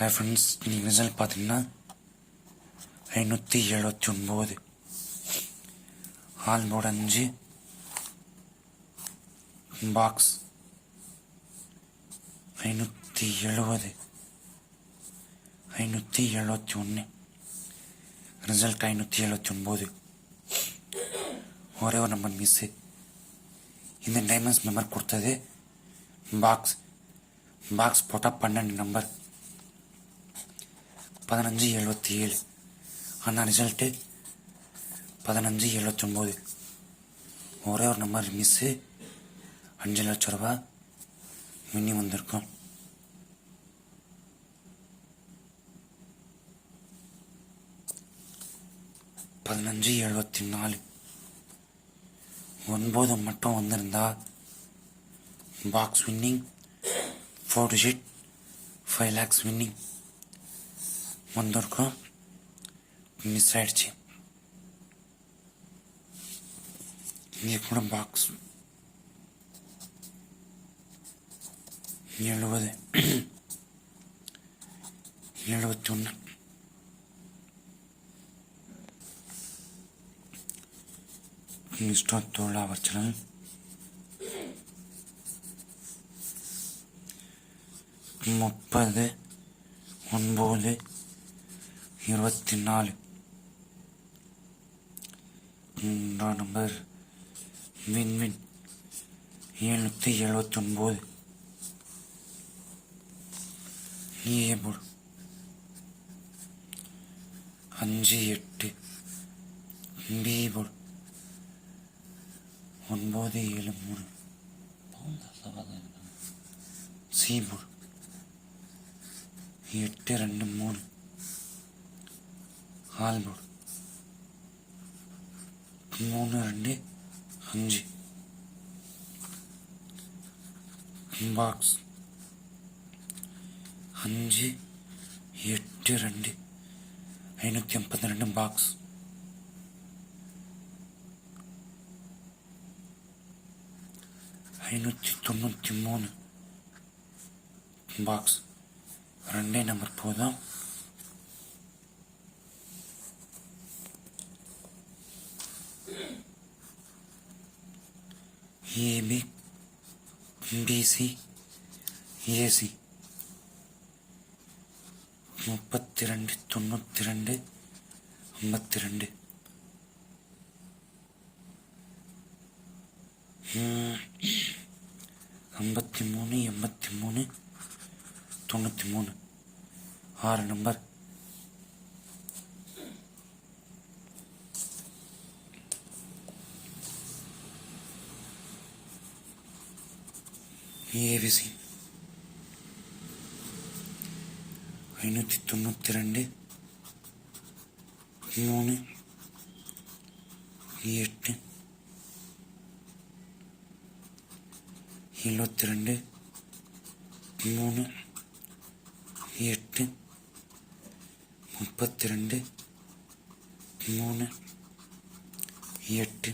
Hi friends நீங்கள் result பார்த்தீங்கன்னா ஐநூற்றி எழுபத்தி ஒன்பது. ஆல்போர்டு அஞ்சு பாக்ஸ் ஐநூற்றி எழுபது ஐநூற்றி எழுபத்தி ஒன்று. ரிசல்ட் ஐநூற்றி எழுபத்தி ஒன்பது. ஒரே ஒரு நம்பர் மிஸ்ஸு இந்த டைமண்ட்ஸ் மெம்பர் கொடுத்தது பாக்ஸ் பாக்ஸ் போட்டால் பன்னெண்டு நம்பர் பதினஞ்சு எழுபத்தி ஏழு ஆனால் ரிசல்ட்டு பதினஞ்சு எழுபத்தொம்போது ஒரே ஒரு நம்பர் மிஸ்ஸு அஞ்சு லட்ச ரூபா மின்னி வந்திருக்கும். பதினஞ்சு எழுபத்தி நாலு ஒன்பது மட்டும் வந்திருந்தா box winning four digit five lakhs winning வந்திருக்கும் மிஸ் ஆயிடுச்சு இங்கே கூட பாக்ஸ் எழுபது எழுபத்தி ஒன்று இஷ்டத்தோடு அவர் சேனல் முப்பது ஒன்பது இருபத்தி நாலு நம்பர் விண்வின் வின். எழுநூற்றி எழுபத்தி ஒன்பது ஏ அஞ்சு எட்டு. பி ஒன்பது ஏழு மூணு. சி எட்டு ரெண்டு மூணு. ஆல் போடு மூணு ரெண்டு அஞ்சு பாக்ஸ் அஞ்சு எட்டு ரெண்டு ஐநூற்றி ஐம்பத்தி ரெண்டு பாக்ஸ் ஐநூற்றி தொண்ணூற்றி மூணு பாக்ஸ் ரெண்டே நம்பர் போதும் ஏபி பிசி ஏசி. முப்பத்தி ரெண்டு தொண்ணூற்றி ரெண்டு ஐம்பத்தி ரெண்டு ஐம்பத்தி மூணு எண்பத்தி மூணு தொண்ணூற்றி மூணு. ஆறு நம்பர். ஏவிசி ஐநூற்றி தொண்ணூற்றி ரெண்டு மூணு எட்டு எழுபத்தி ரெண்டு மூணு எட்டு முப்பத்தி ரெண்டு மூணு எட்டு